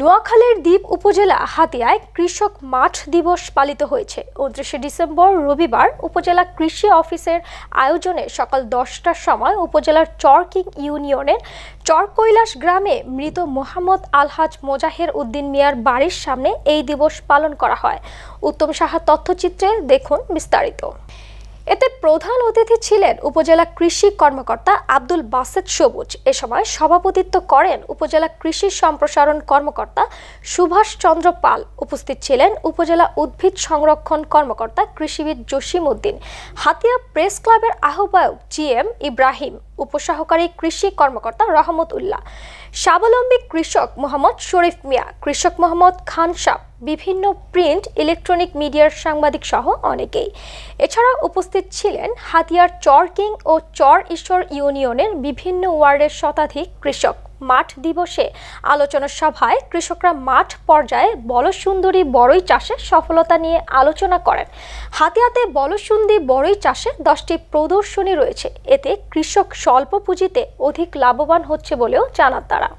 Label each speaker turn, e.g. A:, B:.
A: নোয়াখালীর দ্বীপ উপজেলা হাতিয়ায় কৃষক মাঠ দিবস পালিত হয়েছে। উনত্রিশে ডিসেম্বর রবিবার উপজেলা কৃষি অফিসের আয়োজনে সকাল দশটার সময় উপজেলার চরকিং ইউনিয়নের চরকৈলাস গ্রামে মৃত মোহাম্মদ আলহাজ মোজাহের উদ্দিন মিয়ার বাড়ির সামনে এই দিবস পালন করা হয়। উত্তম সাহা তথ্যচিত্রে দেখুন বিস্তারিত। এতে প্রধান অতিথি ছিলেন উপজেলা কৃষি কর্মকর্তা আব্দুল বাসেদ সবুজ। এ সময় সভাপতিত্ব করেন উপজেলা কৃষি সম্প্রসারণ কর্মকর্তা সুভাষ চন্দ্র পাল। উপস্থিত ছিলেন উপজেলা উদ্ভিদ সংরক্ষণ কর্মকর্তা কৃষিবিদ জসিম উদ্দিন। হাতিয়া প্রেস ক্লাবের আহ্বায়ক জি এম ইব্রাহিম। উপসহকারী কৃষি কর্মকর্তা রহমত উল্লাহ স্বাবলম্বী কৃষক মোহাম্মদ শরীফ মিয়া, কৃষক মোহাম্মদ খান সাপ বিভিন্ন প্রিন্ট ইলেকট্রনিক মিডিয়ার সাংবাদিক সহ অনেকেই। এছাড়া উপস্থিত ছিলেন হাতিয়ার চর কিং ও চর ঈশ্বর ইউনিয়নের বিভিন্ন ওয়ার্ডের শতাধিক কৃষক। মাঠ দিবসে আলোচনা সভায় কৃষকরা মাঠ পর্যায়ে বলসুন্দরী বড়ই চাষে সফলতা নিয়ে আলোচনা করেন। হাতে হাতে বলসুন্দরী বড়ই চাষে দশটি প্রদর্শনী রয়েছে। এতে কৃষক স্বল্প পুঁজিতে অধিক লাভবান হচ্ছে বলেও জানান তারা।